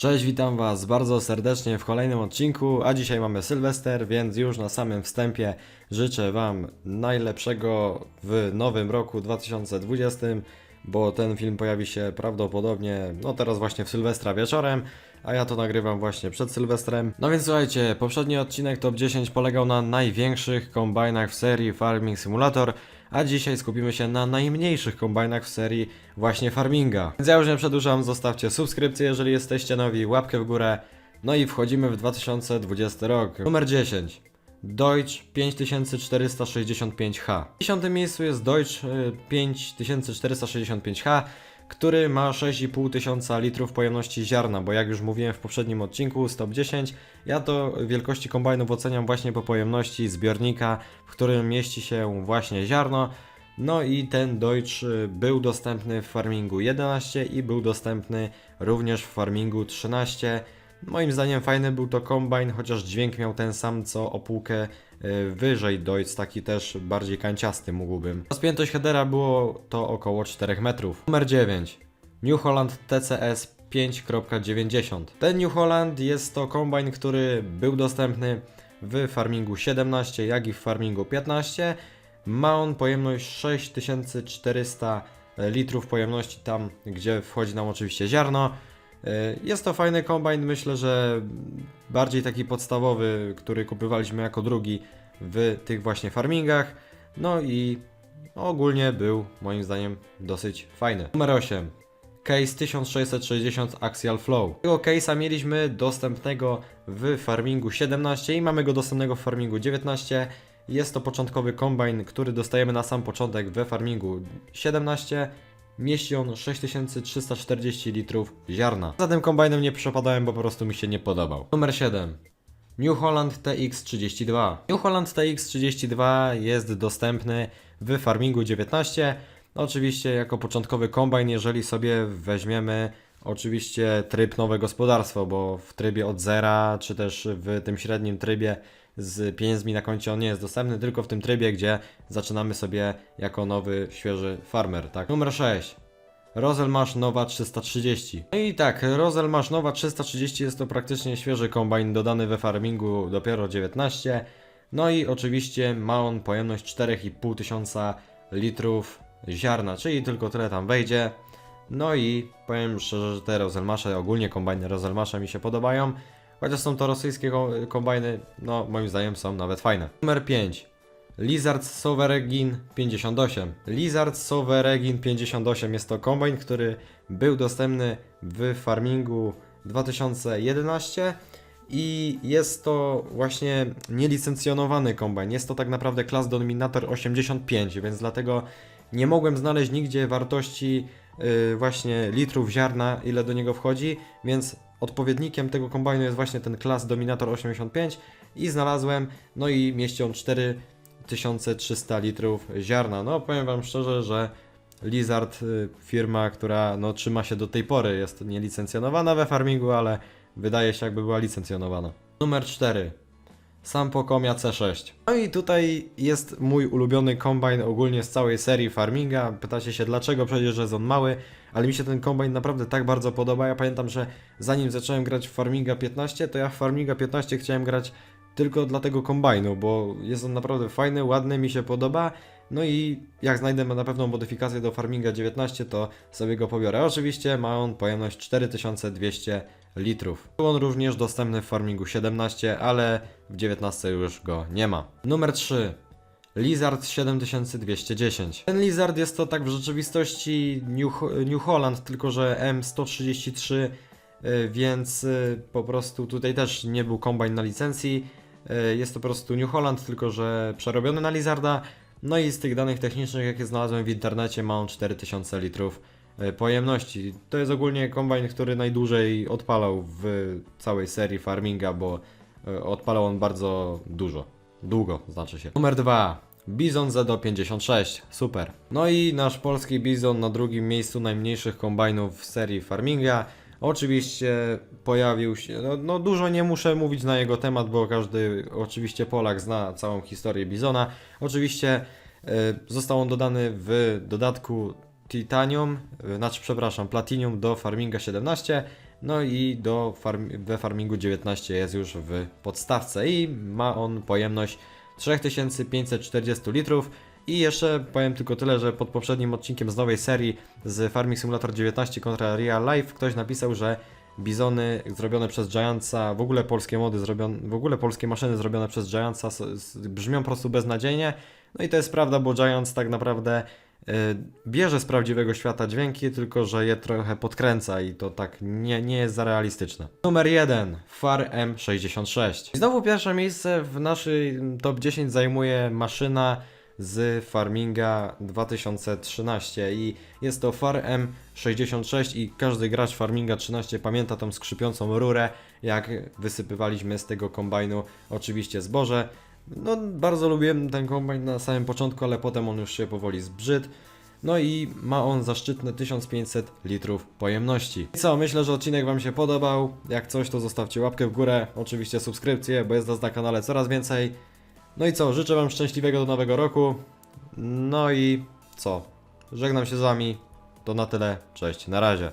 Cześć, witam Was bardzo serdecznie w kolejnym odcinku, a dzisiaj mamy Sylwester, więc już na samym wstępie życzę Wam najlepszego w nowym roku 2020, bo ten film pojawi się prawdopodobnie, no teraz właśnie w Sylwestra wieczorem, a ja to nagrywam właśnie przed Sylwestrem. No więc słuchajcie, poprzedni odcinek Top 10 polegał na największych kombajnach w serii Farming Simulator, a dzisiaj skupimy się na najmniejszych kombajnach w serii właśnie farminga. Więc ja już nie przedłużam, zostawcie subskrypcję, jeżeli jesteście nowi, łapkę w górę. No i wchodzimy w 2020 rok. Numer 10. Deutsch 5465H. W 10 miejscu jest Deutsch y, 5465H, który ma 6,5 tysiąca litrów pojemności ziarna, bo jak już mówiłem w poprzednim odcinku z top 10, ja to wielkości kombajnów oceniam właśnie po pojemności zbiornika, w którym mieści się właśnie ziarno. No i ten Deutsch był dostępny w Farmingu 11 i był dostępny również w Farmingu 13. Moim zdaniem fajny był to kombajn, chociaż dźwięk miał ten sam co o półkę y, wyżej Deutsch, taki też bardziej kanciasty mógłbym. Rozpiętość headera było to około 4 metrów. Numer 9. New Holland TCS 5.90. Ten New Holland jest to kombajn, który był dostępny w Farmingu 17, jak i w Farmingu 15. Ma on pojemność 6400 litrów pojemności tam, gdzie wchodzi nam oczywiście ziarno. Y, Jest to fajny kombajn, myślę, że bardziej taki podstawowy, który kupywaliśmy jako drugi w tych właśnie farmingach. No i ogólnie był moim zdaniem dosyć fajny. Numer 8. Case 1660 Axial Flow. Tego case'a mieliśmy dostępnego w farmingu 17 i mamy go dostępnego w farmingu 19. Jest to początkowy kombajn, który dostajemy na sam początek we farmingu 17. Mieści on 6340 litrów ziarna. Za tym kombajnem nie przepadałem, bo po prostu mi się nie podobał. Numer 7. New Holland TX32. New Holland TX32 jest dostępny w Farmingu 19. Oczywiście jako początkowy kombajn, jeżeli sobie weźmiemy oczywiście tryb nowe gospodarstwo, bo w trybie od zera, czy też w tym średnim trybie z pieniędzmi na koncie on nie jest dostępny, tylko w tym trybie, gdzie zaczynamy sobie jako nowy, świeży farmer, tak? Numer 6. Roselmash Nowa 330. No i tak, Roselmash Nowa 330 jest to praktycznie świeży kombajn dodany we farmingu dopiero 19. No i oczywiście ma on pojemność 4,5 tysiąca litrów ziarna, czyli tylko tyle tam wejdzie. No i powiem szczerze, że te Roselmasze, ogólnie kombajny Roselmasza mi się podobają. Chociaż są to rosyjskie ko- kombajny, no moim zdaniem są nawet fajne. Numer 5. Lizard Soveregin 58. Lizard Soveregin 58 jest to kombajn, który był dostępny w farmingu 2011 i jest to właśnie nielicencjonowany kombajn. Jest to tak naprawdę klas Dominator 85, więc dlatego nie mogłem znaleźć nigdzie wartości właśnie litrów ziarna, ile do niego wchodzi, więc odpowiednikiem tego kombajnu jest właśnie ten klas Dominator 85 i znalazłem, no i mieści on 4300 litrów ziarna. No powiem Wam szczerze, że Lizard, y, firma, która no, trzyma się do tej pory, jest nielicencjonowana we farmingu, ale wydaje się jakby była licencjonowana. Numer 4. Sampokomia C6. No i tutaj jest mój ulubiony kombajn ogólnie z całej serii farminga. Pytacie się dlaczego, przecież jest on mały, ale mi się ten kombajn naprawdę tak bardzo podoba. Ja pamiętam, że zanim zacząłem grać w Farminga 15, to ja w Farminga 15 chciałem grać tylko dla tego kombajnu, bo jest on naprawdę fajny, ładny, mi się podoba. No i jak znajdę na pewną modyfikację do Farminga 19, to sobie go pobiorę. Oczywiście ma on pojemność 4200 litrów. Był on również dostępny w Farmingu 17, ale w 19 już go nie ma. Numer 3. Lizard 7210. Ten Lizard jest to tak w rzeczywistości New, New Holland, tylko że M133, y, więc y, po prostu tutaj też nie był kombajn na licencji. Y, Jest to po prostu New Holland, tylko że przerobiony na Lizarda. No i z tych danych technicznych, jakie znalazłem w internecie, ma on 4000 litrów pojemności. To jest ogólnie kombajn, który najdłużej odpalał w całej serii farminga, bo y, odpalał on bardzo dużo. Długo, znaczy się. Numer 2. Bizon ZO56. Super. No i nasz polski Bizon na drugim miejscu najmniejszych kombajnów w serii farminga. Oczywiście pojawił się, no, no dużo nie muszę mówić na jego temat, bo każdy oczywiście Polak zna całą historię Bizona. Oczywiście e, został on dodany w dodatku Titanium, e, znaczy przepraszam, Platinum do Farminga 17. No i do farm we farmingu 19 jest już w podstawce i ma on pojemność 3540 litrów. I jeszcze powiem tylko tyle, że pod poprzednim odcinkiem z nowej serii z Farming Simulator 19 kontra Real Life ktoś napisał, że bizony zrobione przez Giantsa, w ogóle polskie mody zrobione, w ogóle polskie maszyny zrobione przez Giantsa brzmią po prostu beznadziejnie. No i to jest prawda, bo Giants tak naprawdę bierze z prawdziwego świata dźwięki, tylko że je trochę podkręca i to tak nie, nie jest za realistyczne. Numer 1. Far M66. I znowu pierwsze miejsce w naszym top 10 zajmuje maszyna z Farminga 2013 i jest to Far M66 i każdy gracz Farminga 13 pamięta tą skrzypiącą rurę, jak wysypywaliśmy z tego kombajnu oczywiście zboże. No, bardzo lubiłem ten kombajn na samym początku, ale potem on już się powoli zbrzydł. No i ma on zaszczytne 1500 litrów pojemności. I co, myślę, że odcinek Wam się podobał. Jak coś, to zostawcie łapkę w górę, oczywiście subskrypcję, bo jest nas na kanale coraz więcej. No i co, życzę Wam szczęśliwego do nowego roku. No i co, żegnam się z Wami. To na tyle, cześć, na razie.